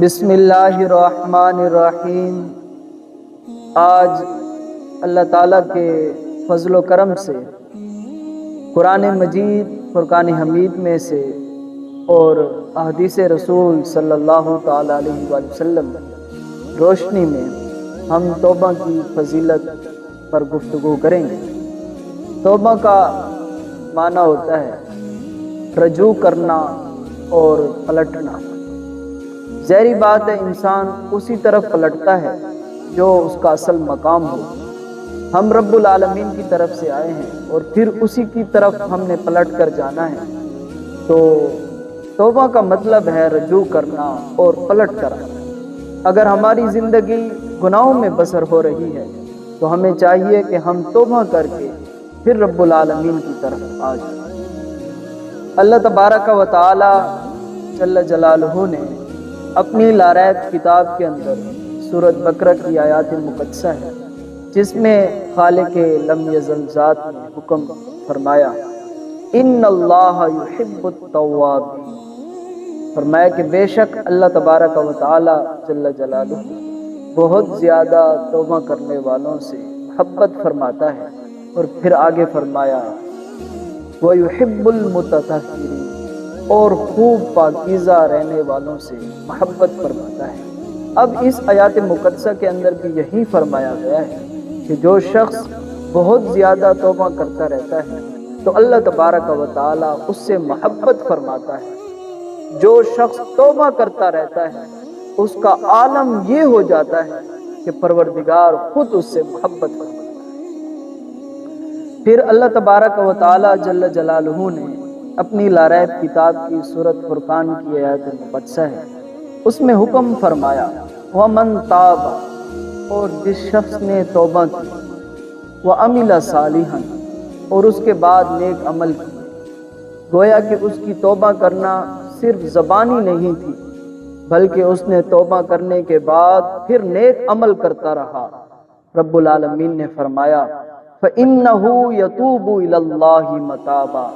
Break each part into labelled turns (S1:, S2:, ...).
S1: بسم اللہ الرحمن الرحیم۔ آج اللہ تعالیٰ کے فضل و کرم سے، قرآن مجید، فرقان حمید میں سے، اور احادیث رسول صلی اللہ تعالیٰ علیہ وآلہ وسلم روشنی میں ہم توبہ کی فضیلت پر گفتگو کریں گے۔ توبہ کا معنی ہوتا ہے رجوع کرنا اور پلٹنا۔ ظہری بات ہے، انسان اسی طرف پلٹتا ہے جو اس کا اصل مقام ہو۔ ہم رب العالمین کی طرف سے آئے ہیں اور پھر اسی کی طرف ہم نے پلٹ کر جانا ہے۔ تو توبہ کا مطلب ہے رجوع کرنا اور پلٹ کر۔ اگر ہماری زندگی گناہوں میں بسر ہو رہی ہے، تو ہمیں چاہیے کہ ہم توبہ کر کے پھر رب العالمین کی طرف آ جائیں۔ اللہ تبارک و تعالی جل جلالہ نے اپنی لارائب کتاب کے اندر سورت بکرہ کی آیات مقدسہ ہے جس میں خالق لم یزل ذات نے حکم فرمایا، ان اللہ یحب التواب فرمایا کہ بے شک اللہ تبارک و تعالی جل جلالہ بہت زیادہ توبہ کرنے والوں سے محبت فرماتا ہے اور پھر آگے فرمایا، وَيُحِبُّ الْمُتَطَهِّرِينَ اور خوب پاکیزہ رہنے والوں سے محبت فرماتا ہے۔ اب اس آیات مقدسہ کے اندر بھی یہی فرمایا گیا ہے کہ جو شخص بہت زیادہ توبہ کرتا رہتا ہے، تو اللہ تبارک و تعالی اس سے محبت فرماتا ہے۔ جو شخص توبہ کرتا رہتا ہے، اس کا عالم یہ ہو جاتا ہے کہ پروردگار خود اس سے محبت فرماتا ہے۔ پھر اللہ تبارک و تعالی جل جلالہ نے اپنی لارائب کتاب کی صورت فرقان کی آیت مقدسہ ہے۔ اس میں حکم فرمایا، ومن تاب اور جس شخص نے توبہ کی وہ امل صالحا اور اس کے بعد نیک عمل کی۔ گویا کہ اس کی توبہ کرنا صرف زبانی نہیں تھی، بلکہ اس نے توبہ کرنے کے بعد پھر نیک عمل کرتا رہا۔ رب العالمین نے فرمایا، فَإِنَّهُ يَتُوبُ إِلَى اللَّهِ مَتَابًا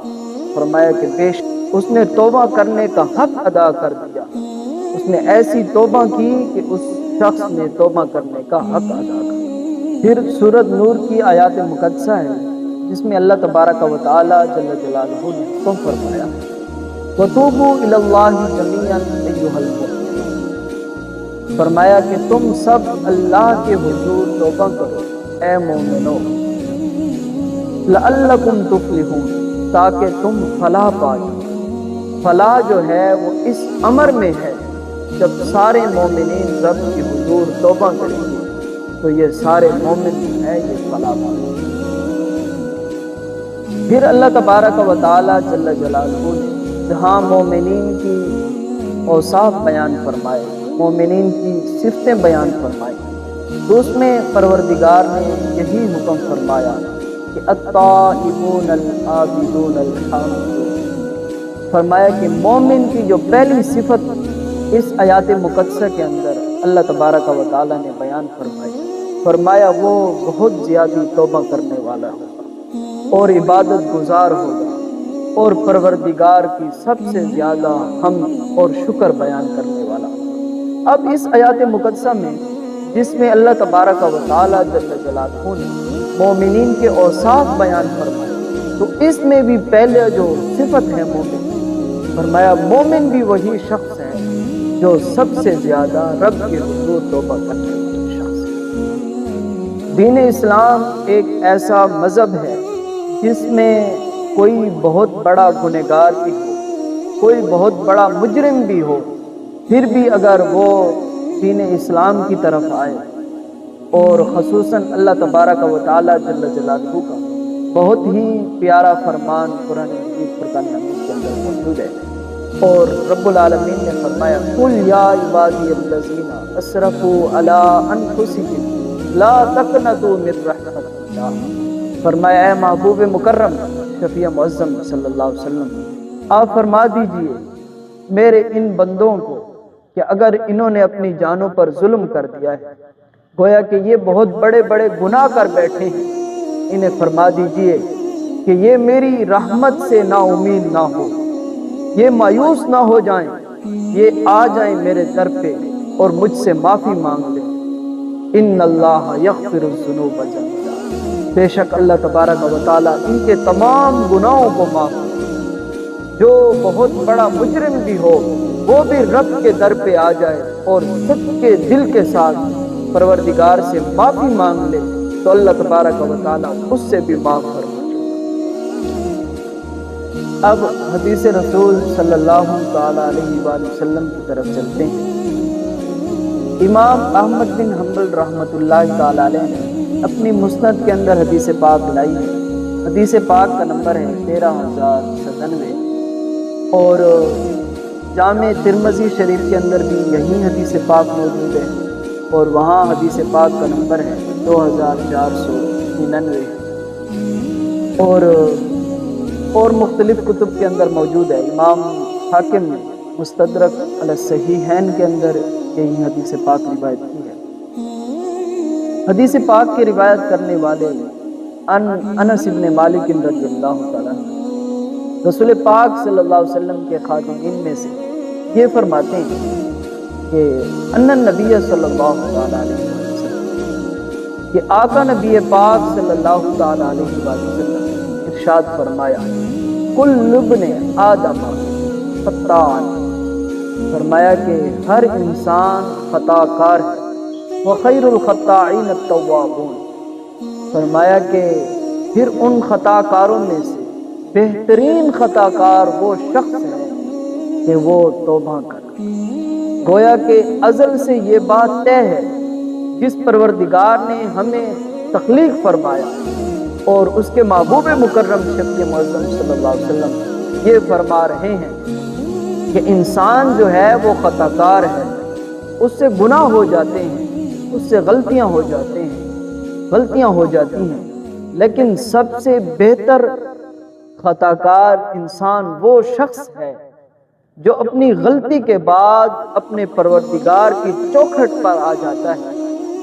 S1: فرمایا کہ بیش اس نے توبہ کرنے کا حق ادا کر دیا۔ اس نے ایسی توبہ کی کہ اس شخص نے توبہ کرنے کا حق ادا کر پھر سورت نور کی آیات مقدسہ ہے جس میں اللہ تبارک و تعالی جل جلالہ نے حکم فرمایا، وَتُوبُوا إِلَى اللَّهِ جَمِيعًا أَيُّهَا الْمُؤْمِنُونَ۔ فرمایا کہ تم سب اللہ کے حضور توبہ کرو، اے مومنو۔ لَعَلَّكُمْ تُفْلِحُونَ۔ تاکہ تم فلاح پائے فلاح جو ہے وہ اس امر میں ہے، جب سارے مومنین رب کی حضور توبہ کریں گے، تو یہ سارے مومن جو ہے یہ فلاح پائے پھر اللہ تبارک و تعالی جل جلالہ نے جہاں مومنین کی اوصاف بیان فرمائے، مومنین کی صفتیں بیان فرمائی تو اس میں پروردگار نے یہی حکم فرمایا۔ کہ الطائبون العابدون فرمایا کہ مومن کی جو پہلی صفت اس آیات مقدسہ کے اندر اللہ تبارک و تعالی نے بیان فرمائی۔ فرمایا وہ بہت زیادہ توبہ کرنے والا ہوگا اور عبادت گزار ہوگا اور پروردگار کی سب سے زیادہ ہم اور شکر بیان کرنے والا اب اس آیات مقدسہ میں جس میں اللہ تبارک و تعالی جل جلالہ نے مومنین کے اوصاف بیان فرمائے۔ تو اس میں بھی پہلے جو صفت ہے مومن، فرمایا مومن بھی وہی شخص ہے جو سب سے زیادہ رب کے حضور توبہ کرنے والا شخص ہے۔ دین اسلام ایک ایسا مذہب ہے جس میں کوئی بہت بڑا گنہگار بھی ہو، کوئی بہت بڑا مجرم بھی ہو، پھر بھی اگر وہ دین اسلام کی طرف آئے اور خصوصاً اللہ تبارک و تعالی جل جلالہ کا بہت ہی پیارا فرمان قرآن مجید فرقان حمید کے اندر موجود ہے۔ اور رب العالمین نے فرمایا، قل یا عبادی الذین اسرفوا علی انفسهم لا تقنطوا من رحمت اللہ۔ فرمایا، اے محبوب مکرم، شفیع معظم صلی اللہ علیہ وسلم، آپ فرما دیجیے میرے ان بندوں کو کہ اگر انہوں نے اپنی جانوں پر ظلم کر دیا ہے گویا کہ یہ بہت بڑے بڑے گناہ کر بیٹھے ہیں۔ انہیں فرما دیجیے کہ یہ میری رحمت سے نا امید نہ ہو۔ یہ مایوس نہ ہو جائیں۔ یہ آ جائیں میرے در پہ اور مجھ سے معافی مانگ لیں۔ ان اللہ یغفر الذنوب جميعا بے شک اللہ تبارک و تعالی ان کے تمام گناہوں کو معاف جو بہت بڑا مجرم بھی ہو، وہ بھی رب کے در پہ آ جائے اور سچ کے دل کے ساتھ پروردگار سے معافی مانگ لے، تو اللہ تبارک و تعالی اس سے بھی معاف کر اب حدیث رسول صلی اللہ تعالی علیہ وآلہ وسلم کی طرف چلتے ہیں۔ امام احمد بن حنبل رحمۃ اللہ تعالی علیہ نے اپنی مسند کے اندر حدیث پاک لائی ہے۔ حدیث پاک کا نمبر ہے تیرہ ہزار ستانوے۔ اور جامع ترمزی شریف کے اندر بھی یہی حدیث پاک موجود ہے۔ اور وہاں حدیث پاک کا نمبر ہے دو ہزار چار سو ننانوے اور اور مختلف کتب کے اندر موجود ہے۔ امام حاکم نے مستدرک علی صحیحین کے اندر یہی حدیث پاک روایت کی ہے۔ حدیث پاک کی روایت کرنے والے ان، انس ابن مالک رضی اللہ تعالیٰ رسول پاک صلی اللہ علیہ وسلم کے خادمین میں سے یہ فرماتے ہیں کہ ان نبی صلی اللہ تعالیٰ علیہ وسلم کہ آقا نبی پاک صلی اللہ تعالیٰ علیہ وسلم ارشاد فرمایا کل لبن آدم خطان فرمایا کہ ہر انسان خطا کار ہے وخیر الخطائین التوابون، فرمایا کہ پھر ان خطا کاروں میں سے بہترین خطا کار وہ شخص ہے کہ وہ توبہ کر گویا کہ ازل سے یہ بات طے ہے، جس پروردگار نے ہمیں تخلیق فرمایا۔ اور اس کے محبوب مکرم شفیع معظم صلی اللہ علیہ وسلم یہ فرما رہے ہیں کہ انسان جو ہے وہ خطا کار ہے۔ اس سے گناہ ہو جاتے ہیں، اس سے غلطیاں ہو جاتے ہیں، غلطیاں ہو جاتی ہیں۔ لیکن سب سے بہتر خطا کار انسان وہ شخص ہے جو اپنی غلطی کے بعد اپنے پروردگار کی چوکھٹ پر آ جاتا ہے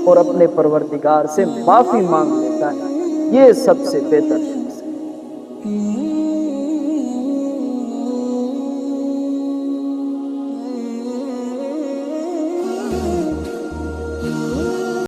S1: اور اپنے پروردگار سے معافی مانگ لیتا ہے، یہ سب سے بہتر شخص ہے۔